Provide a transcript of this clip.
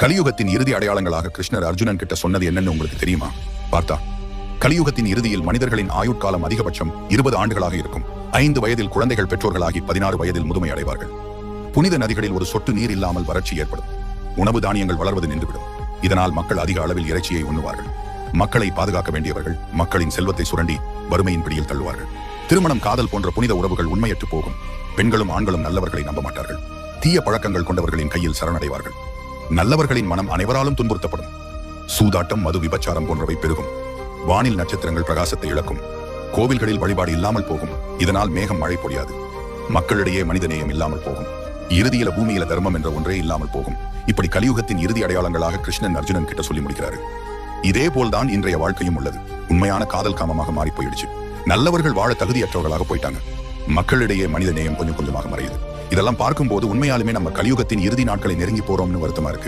கலியுகத்தின் இறுதி அடையாளங்களாக கிருஷ்ணர் அர்ஜுனன் கிட்ட சொன்னது என்னன்னு உங்களுக்கு தெரியுமா? பார்த்தா கலியுகத்தின் இறுதியில் மனிதர்களின் ஆயுட்காலம் அதிகபட்சம் இருபது ஆண்டுகளாக இருக்கும். ஐந்து வயதில் குழந்தைகள் பெற்றோர்களாகி பதினாறு வயதில் முதுமை அடைவார்கள். புனித நதிகளில் ஒரு சொட்டு நீர் இல்லாமல் வறட்சி ஏற்படும். உணவு தானியங்கள் வளர்வது நின்றுவிடும். இதனால் மக்கள் அதிக அளவில் இறைச்சியை உண்ணுவார்கள். மக்களை பாதுகாக்க வேண்டியவர்கள் மக்களின் செல்வத்தை சுரண்டி வறுமையின் பிடியில் தள்ளுவார்கள். திருமணம் காதல் போன்ற புனித உறவுகள் உண்மையற்று போகும். பெண்களும் ஆண்களும் நல்லவர்களை நம்ப மாட்டார்கள் தீய பழக்கங்கள் கொண்டவர்களின் கையில் சரணடைவார்கள். நல்லவர்களின் மனம் அனைவராலும் துன்புறுத்தப்படும். சூதாட்டம் மது விபச்சாரம் போன்றவை பெருகும். வானில் நட்சத்திரங்கள் பிரகாசத்தை இழக்கும். கோவில்களில் வழிபாடு இல்லாமல் போகும். இதனால் மேகம் மழை பொழியாது. மக்களிடையே மனிதநேயம் இல்லாமல் போகும். இறுதியில பூமியில தர்மம் என்ற ஒன்றே இல்லாமல் போகும். இப்படி கலியுகத்தின் இறுதி அடையாளங்களாக கிருஷ்ணன் அர்ஜுனன் கிட்ட சொல்லி முடிக்கிறாரு. இதே போல்தான் இன்றைய வாழ்க்கையும் உள்ளது. உண்மையான காதல் காமமாக மாறி போயிடுச்சு. நல்லவர்கள் வாழ தகுதியற்றவர்களாக போயிட்டாங்க. மக்களிடையே மனித நேயம் கொஞ்சம் கொஞ்சமாக மறையுது. இதெல்லாம் பார்க்கும்போது உண்மையாலுமே நம்ம கலியுகத்தின் இறுதி நாட்களை நெருங்கி போறோம்னு வருத்தமா இருக்கு.